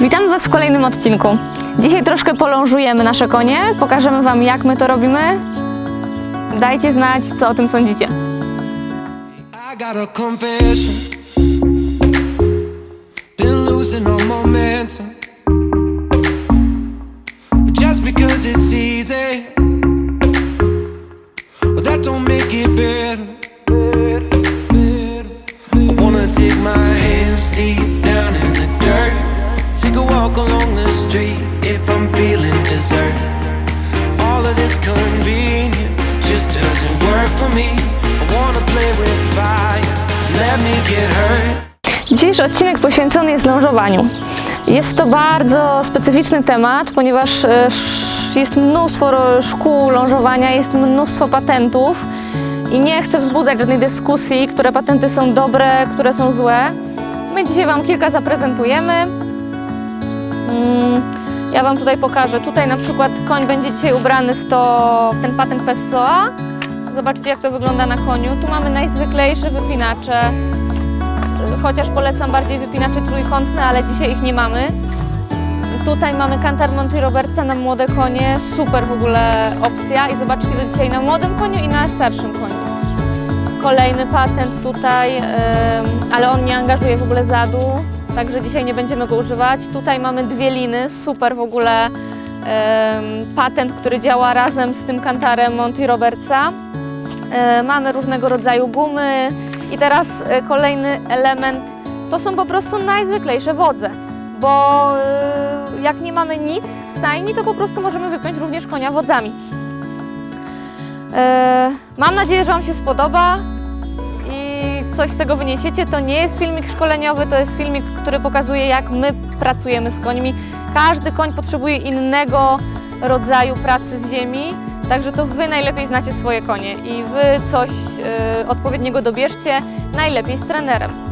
Witamy Was w kolejnym odcinku. Dzisiaj troszkę polążujemy nasze konie, pokażemy Wam jak my to robimy. Dajcie znać, co o tym sądzicie. I got a confession. Momentum. Dzisiejszy odcinek poświęcony jest lążowaniu. Jest to bardzo specyficzny temat, ponieważ e, jest mnóstwo szkół lążowania, jest mnóstwo patentów i nie chcę wzbudzać żadnej dyskusji, które patenty są dobre, które są złe. My dzisiaj Wam kilka zaprezentujemy. Mm, Ja Wam tutaj pokażę. Tutaj na przykład koń będzie dzisiaj ubrany w, to, w ten patent Pessoa. Zobaczcie jak to wygląda na koniu. Tu mamy najzwyklejsze wypinacze chociaż polecam bardziej wypinacze trójkątne, ale dzisiaj ich nie mamy. Tutaj mamy Kantar Monty Robertsa na młode konie, super w ogóle opcja i zobaczcie to dzisiaj na młodym koniu i na starszym koniu. Kolejny patent tutaj, ale on nie angażuje w ogóle zadu, także dzisiaj nie będziemy go używać. Tutaj mamy dwie liny, super w ogóle patent, który działa razem z tym kantarem Monty Robertsa. E, Mamy różnego rodzaju gumy i teraz e, kolejny element to są po prostu najzwyklejsze wodze, bo e, jak nie mamy nic w stajni, to po prostu możemy wypiąć również konia wodzami. Mam nadzieję, że Wam się spodoba i coś z tego wyniesiecie. To nie jest filmik szkoleniowy, to jest filmik, który pokazuje, jak my pracujemy z końmi. Każdy koń potrzebuje innego rodzaju pracy z ziemi, także to Wy najlepiej znacie swoje konie i Wy coś e, odpowiedniego dobierzcie, najlepiej z trenerem.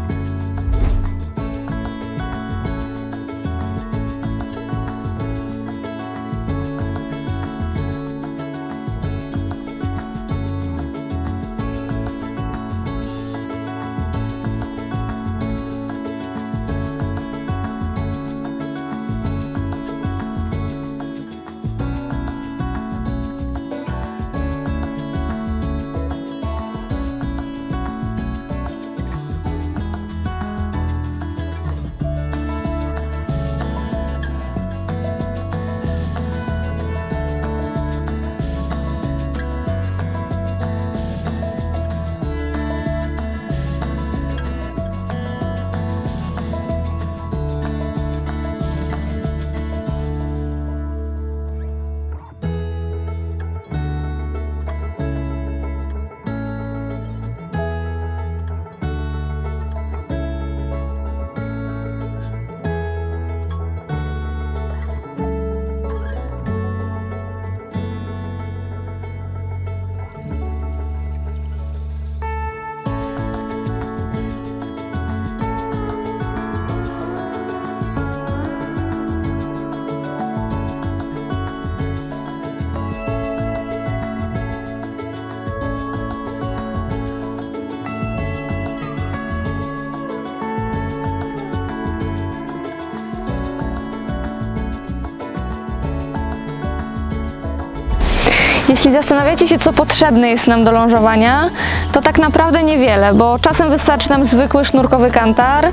Jeśli zastanawiacie się, co potrzebne jest nam do lążowania, to tak naprawdę niewiele, bo czasem wystarczy nam zwykły sznurkowy kantar,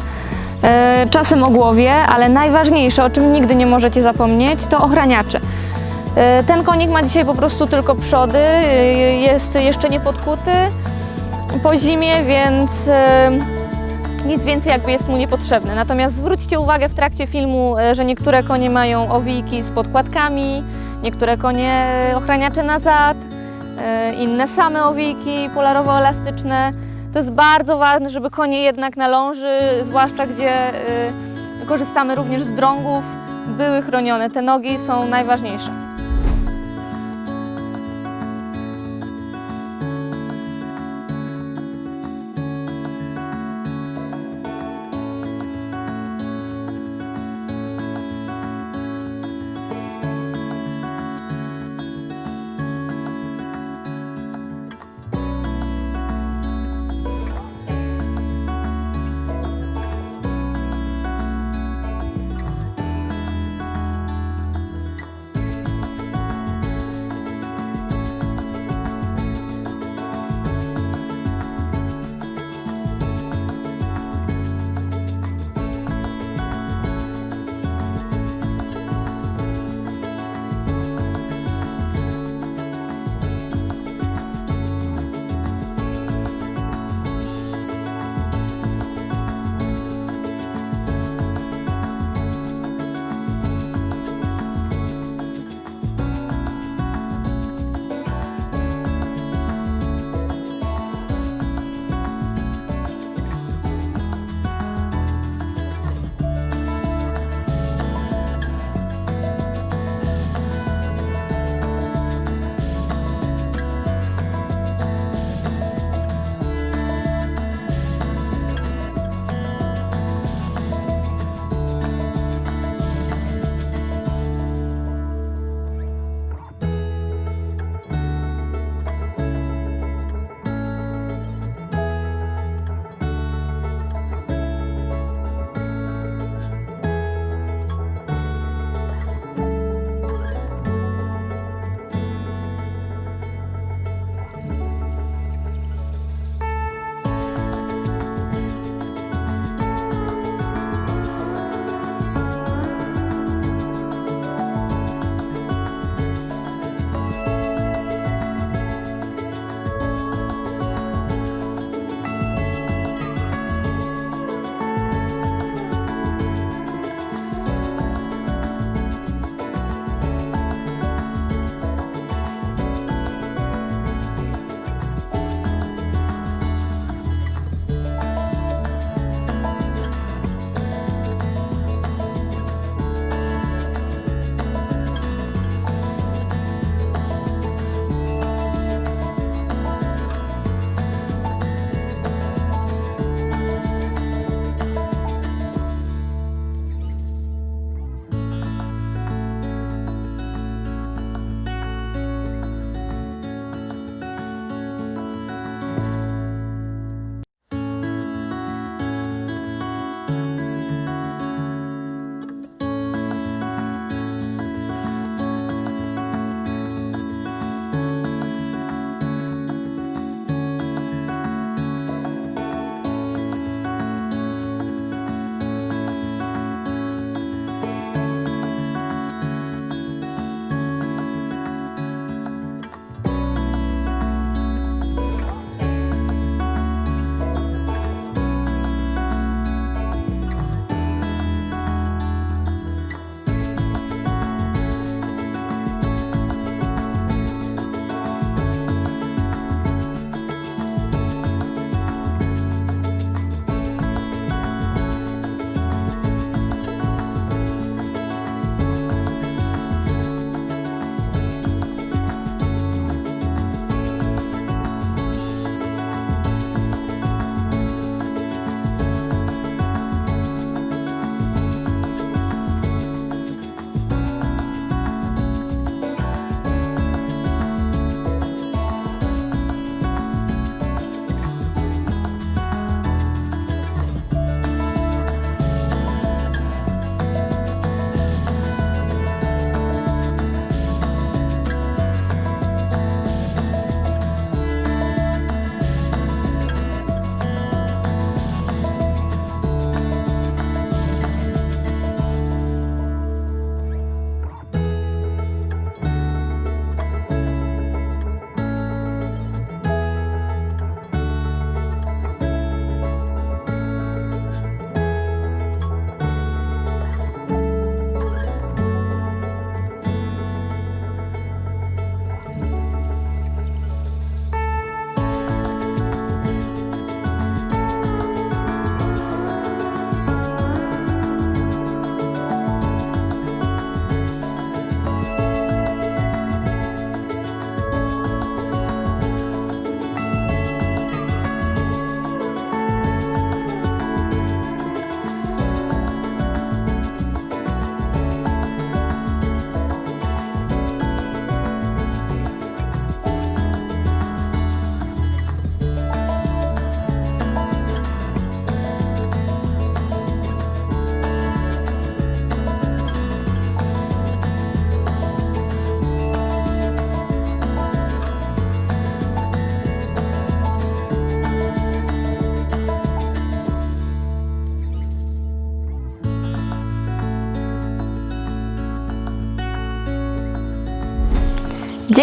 e, czasem ogłowie, ale najważniejsze, o czym nigdy nie możecie zapomnieć, to ochraniacze. E, Ten konik ma dzisiaj po prostu tylko przody, e, jest jeszcze nie podkuty po zimie, więc nic więcej jakby jest mu niepotrzebne. Natomiast zwróćcie uwagę w trakcie filmu, że niektóre konie mają owijki z podkładkami, niektóre konie ochraniacze na zad, e, inne same owijki polarowo-elastyczne. To jest bardzo ważne, żeby konie jednak na ląży, zwłaszcza gdzie e, korzystamy również z drągów, były chronione. Te nogi są najważniejsze.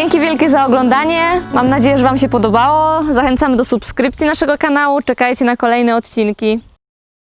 Dzięki wielkie za oglądanie. Mam nadzieję, że Wam się podobało. Zachęcamy do subskrypcji naszego kanału. Czekajcie na kolejne odcinki.